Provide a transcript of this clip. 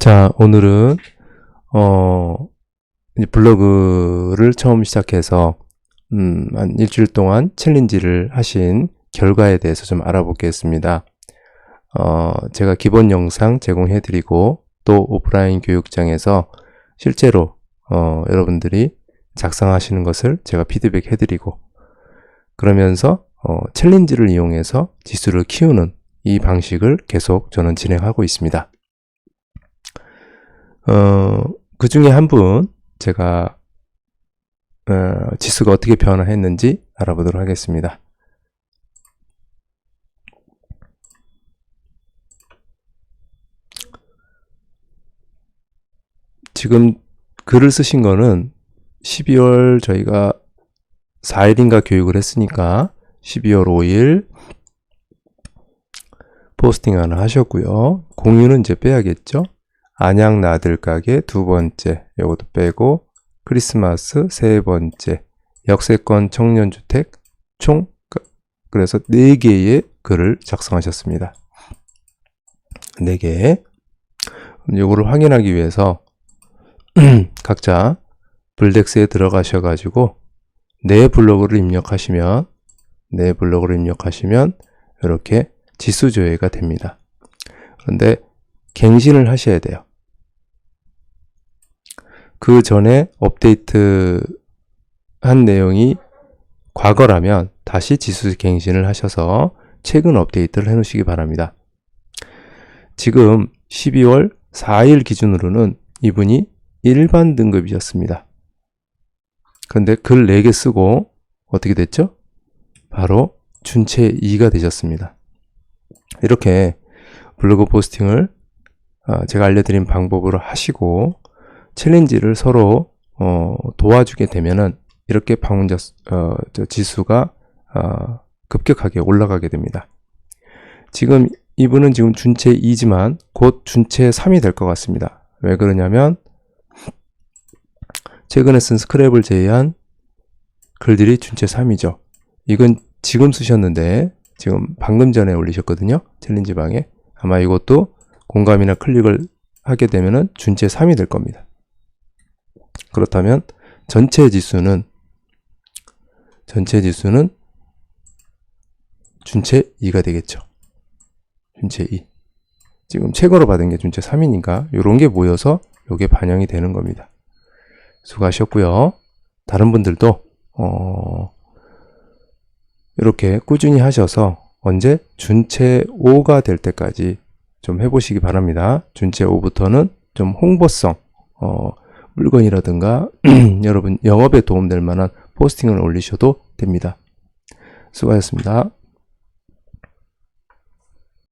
자, 오늘은, 어, 이제 블로그를 처음 시작해서, 음, 한 일주일 동안 챌린지를 하신 결과에 대해서 좀 알아보겠습니다. 어, 제가 기본 영상 제공해 드리고, 또 오프라인 교육장에서 실제로, 어, 여러분들이 작성하시는 것을 제가 피드백 해 드리고, 그러면서, 어, 챌린지를 이용해서 지수를 키우는 이 방식을 계속 저는 진행하고 있습니다. 어, 그 중에 한 분, 제가, 어, 지수가 어떻게 변화했는지 알아보도록 하겠습니다. 지금 글을 쓰신 거는 12월 저희가 4일인가 교육을 했으니까 12월 5일 포스팅 하나 하셨고요. 공유는 이제 빼야겠죠. 안양 나들 가게 두 번째, 요것도 빼고, 크리스마스 세 번째, 역세권 청년주택 총, 그- 그래서 네 개의 글을 작성하셨습니다. 네 개. 요거를 확인하기 위해서, 각자 블덱스에 들어가셔 가지고, 내 블로그를 입력하시면, 내 블로그를 입력하시면, 이렇게 지수 조회가 됩니다. 그런데 갱신을 하셔야 돼요. 그 전에 업데이트 한 내용이 과거라면 다시 지수 갱신을 하셔서 최근 업데이트를 해 놓으시기 바랍니다. 지금 12월 4일 기준으로는 이분이 일반 등급이셨습니다. 그런데 글 4개 쓰고 어떻게 됐죠? 바로 준체 2가 되셨습니다. 이렇게 블로그 포스팅을 아, 제가 알려드린 방법으로 하시고 챌린지를 서로 어, 도와주게 되면은 이렇게 방문자 수- 어, 저 지수가 어, 급격하게 올라가게 됩니다. 지금 이분은 지금 준체 2지만 곧 준체 3이 될 것 같습니다. 왜 그러냐면 최근에 쓴 스크랩을 제외한 글들이 준체 3이죠. 이건 지금 쓰셨는데 지금 방금 전에 올리셨거든요. 챌린지 방에. 아마 이것도 공감이나 클릭을 하게 되면은 준체 3이 될 겁니다. 그렇다면 전체 지수는 전체 지수는 준체 2가 되겠죠. 준체 2. 지금 최고로 받은 게 준체 3이니까 이런 게 모여서 이게 반영이 되는 겁니다. 수고하셨고요. 다른 분들도 어 이렇게 꾸준히 하셔서 언제 준체 5가 될 때까지 좀 해보시기 바랍니다. 준체 5부터는 좀 홍보성, 어, 물건이라든가 여러분 영업에 도움될 만한 포스팅을 올리셔도 됩니다. 수고하셨습니다.